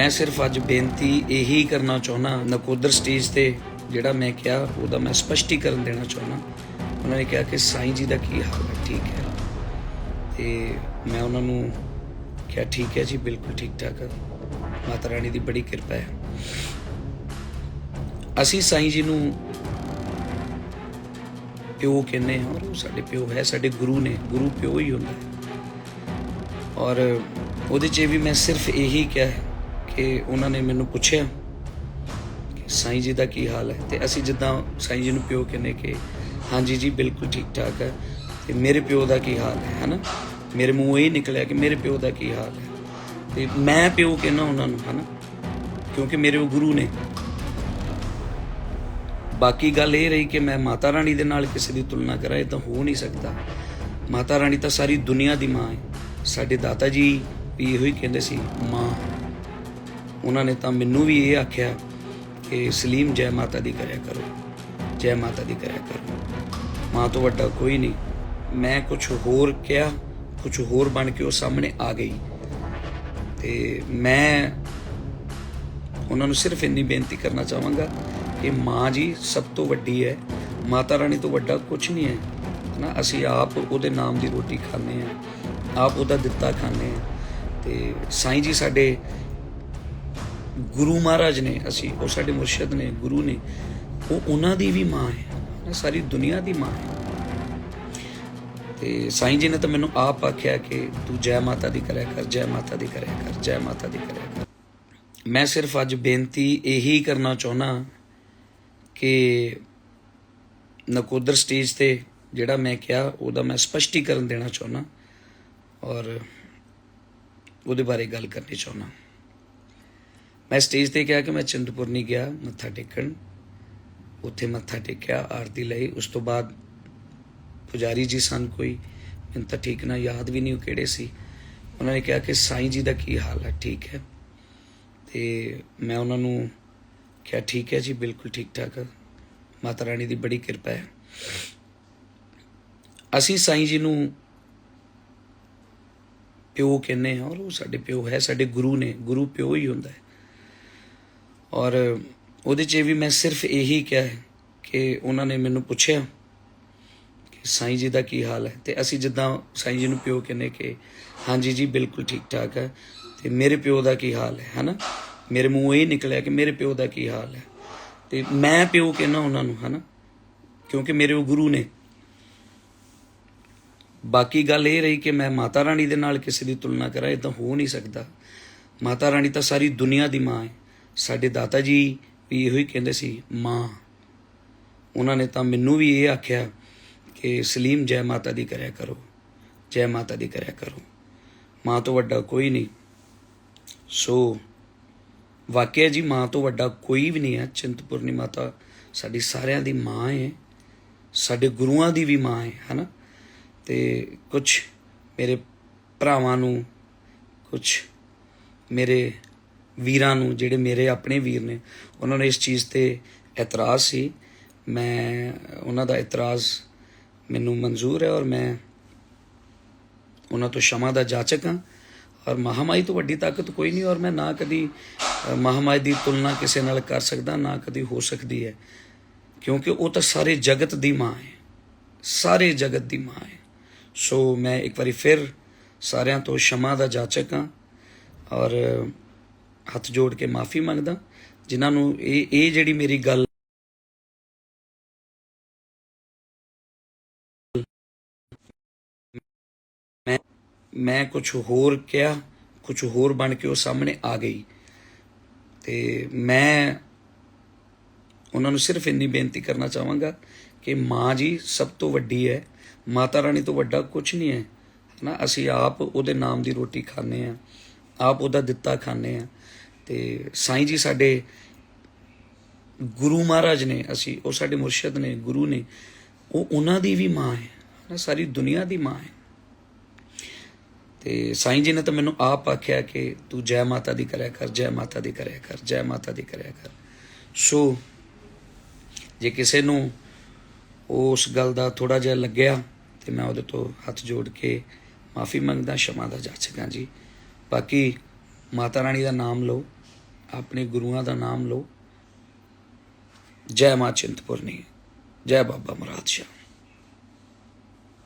ਮੈਂ ਸਿਰਫ ਅੱਜ ਬੇਨਤੀ ਇਹੀ ਕਰਨਾ ਚਾਹੁੰਦਾ, ਨਕੋਦਰ ਸਟੇਜ ਤੇ ਜਿਹੜਾ ਮੈਂ ਕਿਹਾ, ਉਹਦਾ ਮੈਂ ਸਪਸ਼ਟੀਕਰਨ ਦੇਣਾ ਚਾਹੁੰਦਾ। ਉਹਨਾਂ ਨੇ ਕਿਹਾ ਕਿ ਸਾਈਂ ਜੀ ਦਾ ਕੀ ਹਾਲ ਹੈ? ਠੀਕ ਹੈ। ਤੇ ਮੈਂ ਉਹਨਾਂ ਨੂੰ ਕਿਹਾ, ਠੀਕ ਹੈ ਜੀ, ਬਿਲਕੁਲ ਠੀਕ ਠਾਕ। ਮਾਤਾ ਰਾਣੀ ਦੀ ਬੜੀ ਕਿਰਪਾ ਹੈ। ਅਸੀਂ ਸਾਈਂ ਜੀ ਨੂੰ ਪਿਓ ਕਹਿੰਦੇ ਹਾਂ, ਔਰ ਉਹ ਸਾਡੇ ਪਿਓ ਹੈ, ਸਾਡੇ ਗੁਰੂ ਨੇ, ਗੁਰੂ ਪਿਓ ਹੀ ਹੁੰਦਾ ਹੈ। ਔਰ ਉਹਦੇ 'ਚ ਵੀ ਮੈਂ ਸਿਰਫ ਇਹੀ ਕਿਹਾ ਕਿ ਉਹਨਾਂ ਨੇ ਮੈਨੂੰ ਪੁੱਛਿਆ ਕਿ ਸਾਈਂ ਜੀ ਦਾ ਕੀ ਹਾਲ ਹੈ? ਤੇ ਅਸੀਂ ਜਿੱਦਾਂ ਸਾਈਂ ਜੀ ਨੂੰ ਪਿਓ ਕਹਿੰਦੇ ਕਿ ਹਾਂਜੀ ਜੀ, ਬਿਲਕੁਲ ਠੀਕ ਠਾਕ ਹੈ। ਤੇ ਮੇਰੇ ਪਿਓ ਦਾ ਕੀ ਹਾਲ ਹੈ, ਹਨਾ? ਮੇਰੇ ਮੂੰਹ ਇਹ ਨਿਕਲਿਆ ਕਿ ਮੇਰੇ ਪਿਓ ਦਾ ਕੀ ਹਾਲ ਹੈ। ਤੇ ਮੈਂ ਪਿਓ ਕਹਿੰਦਾ ਉਹਨਾਂ ਨੂੰ, ਹਨਾ? ਕਿਉਂਕਿ ਮੇਰੇ ਉਹ ਗੁਰੂ ਨੇ। ਬਾਕੀ ਗੱਲ ਇਹ ਰਹੀ ਕਿ ਮੈਂ ਮਾਤਾ ਰਾਣੀ ਦੇ ਨਾਲ ਕਿਸੇ ਦੀ ਤੁਲਨਾ ਕਰਾਂ, ਇਹ ਤਾਂ ਹੋ ਨਹੀਂ ਸਕਦਾ। ਮਾਤਾ ਰਾਣੀ ਤਾਂ ਸਾਰੀ ਦੁਨੀਆ ਦੀ ਮਾਂ ਹੈ। ਸਾਡੇ ਦਾਤਾ ਜੀ ਵੀ ਇਹੋ ਹੀ ਕਹਿੰਦੇ ਸੀ, ਮਾਂ। ਉਹਨਾਂ ਨੇ ਤਾਂ ਮੈਨੂੰ ਵੀ ਇਹ ਆਖਿਆ ਕਿ ਸਲੀਮ, ਜੈ ਮਾਤਾ ਦੀ ਕਰਿਆ ਕਰੋ। ਜੈ ਮਾਤਾ ਦੀ ਕਰਿਆ ਕਰੋ। ਮਾਂ ਤੋਂ ਵੱਡਾ ਕੋਈ ਨਹੀਂ। ਮੈਂ ਕੁਝ ਹੋਰ ਕਿਹਾ ਕੁਝ ਹੋਰ ਬਣ ਕੇ ਉਹ ਸਾਹਮਣੇ ਆ ਗਈ। ਤੇ ਮੈਂ ਉਹਨਾਂ ਨੂੰ ਸਿਰਫ ਇੰਨੀ ਬੇਨਤੀ ਕਰਨਾ ਚਾਹਾਂਗਾ ਕਿ ਮਾਂ ਜੀ ਸਭ ਤੋਂ ਵੱਡੀ ਹੈ। ਮਾਤਾ ਰਾਣੀ ਤੋਂ ਵੱਡਾ ਕੁਝ ਨਹੀਂ ਹੈ। ਨਾ ਅਸੀਂ ਆਪ ਉਹਦੇ ਨਾਮ ਦੀ ਰੋਟੀ ਖਾਂਦੇ ਆ ਆਪ ਉਹਦਾ ਦਿੱਤਾ ਖਾਂਦੇ ਆ ਤੇ ਸਾਈਂ ਜੀ ਸਾਡੇ ਗੁਰੂ ਮਹਾਰਾਜ ਨੇ ਅਸੀਂ, ਉਹ ਸਾਡੇ ਮੁਰਸ਼ਿਦ ਨੇ, ਗੁਰੂ ਨੇ, ਉਹ ਉਹਨਾਂ ਦੀ ਵੀ ਮਾਂ ਹੈ ਸਾਰੀ ਦੁਨੀਆ ਦੀ ਮਾਂ ਹੈ। ਤੇ ਸਾਈਂ ਜੀ ਨੇ ਤਾਂ ਮੈਨੂੰ ਆਪ ਆਖਿਆ ਕਿ ਤੂੰ ਜੈ ਮਾਤਾ ਦੀ ਕਰਿਆ ਕਰ, ਜੈ ਮਾਤਾ ਦੀ ਕਰਿਆ ਕਰ, ਜੈ ਮਾਤਾ ਦੀ ਕਰਿਆ ਕਰ। ਮੈਂ ਸਿਰਫ ਅੱਜ ਬੇਨਤੀ ਇਹੀ ਕਰਨਾ ਚਾਹੁੰਦਾ ਕਿ ਨਕੋਦਰ ਸਟੇਜ ਤੇ ਜਿਹੜਾ ਮੈਂ ਕਿਹਾ, ਉਹਦਾ ਮੈਂ ਸਪਸ਼ਟੀਕਰਨ ਦੇਣਾ ਚਾਹੁੰਦਾ ਔਰ ਉਹਦੇ ਬਾਰੇ ਗੱਲ ਕਰਨੀ ਚਾਹੁੰਦਾ ਮੈਂ ਸਟੇਜ ਤੇ ਕਿਹਾ ਕਿ ਮੈਂ ਚਿੰਤਪੁਰਨੀ ਗਿਆ, ਮੱਥਾ ਟੇਕਣ। ਉੱਥੇ ਮੱਥਾ ਟੇਕਿਆ, ਆਰਤੀ ਲਈ। ਉਸ ਤੋਂ ਬਾਅਦ ਪੁਜਾਰੀ ਜੀ ਸਨ ਕੋਈ, ਮੈਨੂੰ ਤਾਂ ਠੀਕ ਨਾ ਯਾਦ ਵੀ ਨਹੀਂ ਉਹ ਕਿਹੜੇ ਸੀ। ਉਹਨਾਂ ਨੇ ਕਿਹਾ ਕਿ ਸਾਈਂ ਜੀ ਦਾ ਕੀ ਹਾਲ ਹੈ? ਠੀਕ ਹੈ। ਤੇ ਮੈਂ ਉਹਨਾਂ ਨੂੰ ਕਿਹਾ, ਠੀਕ ਹੈ ਜੀ, ਬਿਲਕੁਲ ਠੀਕ ਠਾਕ। ਮਾਤਾ ਰਾਣੀ ਦੀ ਬੜੀ ਕਿਰਪਾ ਹੈ। ਅਸੀਂ ਸਾਈਂ ਜੀ ਨੂੰ ਪਿਓ ਕਹਿੰਦੇ ਹਾਂ, ਔਰ ਉਹ ਸਾਡੇ ਪਿਓ ਹੈ, ਸਾਡੇ ਗੁਰੂ ਨੇ, ਗੁਰੂ ਪਿਓ ਹੀ ਹੁੰਦਾ ਹੈ। ਔਰ ਉਹਦੇ 'ਚ ਵੀ ਮੈਂ ਸਿਰਫ ਇਹੀ ਕਿਹਾ ਹੈ ਕਿ ਉਹਨਾਂ ਨੇ ਮੈਨੂੰ ਪੁੱਛਿਆ ਕਿ ਸਾਈਂ ਜੀ ਦਾ ਕੀ ਹਾਲ ਹੈ? ਤੇ ਅਸੀਂ ਜਿੱਦਾਂ ਸਾਈਂ ਜੀ ਨੂੰ ਪਿਓ ਕਹਿੰਦੇ ਕਿ ਹਾਂਜੀ ਜੀ, ਬਿਲਕੁਲ ਠੀਕ ਠਾਕ ਹੈ। ਤੇ ਮੇਰੇ ਪਿਓ ਦਾ ਕੀ ਹਾਲ ਹੈ, ਹਨਾ? ਮੇਰੇ ਮੂੰਹ ਇਹ ਨਿਕਲਿਆ ਕਿ ਮੇਰੇ ਪਿਓ ਦਾ ਕੀ ਹਾਲ ਹੈ। ਤੇ ਮੈਂ ਪਿਓ ਕਹਿੰਦਾ ਉਹਨਾਂ ਨੂੰ, ਹਨਾ? ਕਿਉਂਕਿ ਮੇਰੇ ਉਹ ਗੁਰੂ ਨੇ। ਬਾਕੀ ਗੱਲ ਇਹ ਰਹੀ ਕਿ ਮੈਂ ਮਾਤਾ ਰਾਣੀ ਦੇ ਨਾਲ ਕਿਸੇ ਦੀ ਤੁਲਨਾ ਕਰਾਂ, ਇਹ ਤਾਂ ਹੋ ਨਹੀਂ ਸਕਦਾ। ਮਾਤਾ ਰਾਣੀ ਤਾਂ ਸਾਰੀ ਦੁਨੀਆ ਦੀ ਮਾਂ ਹੈ। ਸਾਡੇ ਦਾਤਾ ਜੀ ਵੀ ਇਹੋ ਹੀ ਕਹਿੰਦੇ ਸੀ, ਮਾਂ। ਉਹਨਾਂ ਨੇ ਤਾਂ ਮੈਨੂੰ ਵੀ ਇਹ ਆਖਿਆ ਕਿ ਸਲੀਮ ਜੈ ਮਾਤਾ ਦੀ ਕਰਿਆ ਕਰੋ, ਜੈ ਮਾਤਾ ਦੀ ਕਰਿਆ ਕਰੋ। ਮਾਂ ਤੋਂ ਵੱਡਾ ਕੋਈ ਨਹੀਂ। ਸੋ ਵਾਕਿਆ ਜੀ ਮਾਂ ਤੋਂ ਵੱਡਾ ਕੋਈ ਵੀ ਨਹੀਂ ਹੈ। ਚਿੰਤਪੁਰਨੀ ਮਾਤਾ ਸਾਡੀ ਸਾਰਿਆਂ ਦੀ ਮਾਂ ਹੈ। ਸਾਡੇ ਗੁਰੂਆਂ ਦੀ ਵੀ ਮਾਂ ਹੈ, ਹਨਾ? ਤੇ ਕੁਝ ਮੇਰੇ ਭਰਾਵਾਂ ਨੂੰ ਕੁਝ ਮੇਰੇ ਵੀਰਾਂ ਨੂੰ ਜਿਹੜੇ ਮੇਰੇ ਆਪਣੇ ਵੀਰ ਨੇ ਉਹਨਾਂ ਨੂੰ ਇਸ ਚੀਜ਼ ਤੇ ਇਤਰਾਜ਼ ਸੀ। ਮੈਂ ਉਹਨਾਂ ਦਾ ਇਤਰਾਜ਼ ਮੈਨੂੰ ਮਨਜ਼ੂਰ ਹੈ ਔਰ ਮੈਂ ਉਹਨਾਂ ਤੋਂ ਸ਼ਮਾ ਦਾ ਜਾਚਕ ਹਾਂ। ਔਰ ਮਹਾਮਾਈ ਤੋਂ ਵੱਡੀ ਤਾਕਤ ਕੋਈ ਨਹੀਂ ਔਰ ਮੈਂ ਨਾ ਕਦੀ ਅ, ਮਹਾਮਾਈ ਦੀ ਤੁਲਨਾ ਕਿਸੇ ਨਾਲ ਕਰ ਸਕਦਾ ਨਾ ਕਦੀ ਹੋ ਸਕਦੀ ਹੈ। ਕਿਉਂਕਿ ਉਹ ਤਾਂ ਸਾਰੇ ਜਗਤ ਦੀ ਮਾਂ ਹੈ। ਸਾਰੇ ਜਗਤ ਦੀ ਮਾਂ ਹੈ। ਸੋ ਮੈਂ ਇੱਕ ਵਾਰੀ ਫਿਰ ਸਾਰਿਆਂ ਤੋਂ ਸ਼ਮਾ ਦਾ ਜਾਚਕ ਹਾਂ। ਔਰ ਹੱਥ ਜੋੜ ਕੇ ਮਾਫੀ ਮੰਗਦਾ। ਜਿਨ੍ਹਾਂ ਨੂੰ ਇਹ ਇਹ ਜਿਹੜੀ ਮੇਰੀ ਗੱਲ ਮੈਂ ਮੈਂ ਕੁਝ ਹੋਰ ਕਿਹਾ ਕੁਝ ਹੋਰ ਬਣ ਕੇ ਉਹ ਸਾਹਮਣੇ ਆ ਗਈ। ਤੇ ਮੈਂ ਉਹਨਾਂ ਨੂੰ ਸਿਰਫ ਇੰਨੀ ਬੇਨਤੀ ਕਰਨਾ ਚਾਹਾਂਗਾ ਕਿ ਮਾਂ ਜੀ ਸਭ ਤੋਂ ਵੱਡੀ ਹੈ, ਮਾਤਾ ਰਾਣੀ ਤੋਂ ਵੱਡਾ ਕੁਝ ਨਹੀਂ ਹੈ। ਹਨਾ, ਅਸੀਂ ਆਪ ਉਹਦੇ ਨਾਮ ਦੀ ਰੋਟੀ ਖਾਂਦੇ ਆ ਆਪ ਉਹਦਾ ਦਿੱਤਾ ਖਾਂਦੇ ਆ ਤੇ ਸਾਈਂ ਜੀ ਸਾਡੇ ਗੁਰੂ ਮਹਾਰਾਜ ਨੇ, ਅਸੀਂ, ਉਹ ਸਾਡੇ ਮੁਰਸ਼ਿਦ ਨੇ, ਗੁਰੂ ਨੇ, ਉਹ ਉਹਨਾਂ ਦੀ ਵੀ ਮਾਂ ਹੈ ਨਾ ਸਾਰੀ ਦੁਨੀਆ ਦੀ ਮਾਂ ਹੈ। ਤੇ ਸਾਈਂ ਜੀ ਨੇ ਤਾਂ ਮੈਨੂੰ ਆਪ ਆਖਿਆ ਕਿ ਤੂੰ ਜੈ ਮਾਤਾ ਦੀ ਕਰਿਆ ਕਰ, ਜੈ ਮਾਤਾ ਦੀ ਕਰਿਆ ਕਰ, ਜੈ ਮਾਤਾ ਦੀ ਕਰਿਆ ਕਰ। ਸੋ, ਜੇ ਕਿਸੇ ਨੂੰ ਉਸ ਗੱਲ ਦਾ ਥੋੜਾ ਜਿਹਾ ਲੱਗਿਆ, ਤੇ ਮੈਂ ਉਹਦੇ ਤੋਂ ਹੱਥ ਜੋੜ ਕੇ ਮਾਫੀ ਮੰਗਦਾ, ਸ਼ਮਾ ਦਾ ਜਾਚਕਾਂ ਜੀ। ਬਾਕੀ ਮਾਤਾ ਰਾਣੀ ਦਾ ਨਾਮ ਲਓ। ਆਪਣੇ ਗੁਰੂਆਂ ਦਾ ਨਾਮ ਲਓ। ਜੈ ਮਾਂ ਚਿੰਤਪੁਰਨੀ। ਜੈ ਬਾਬਾ ਮਹਾਰਾਜ ਸ਼ਾਹ।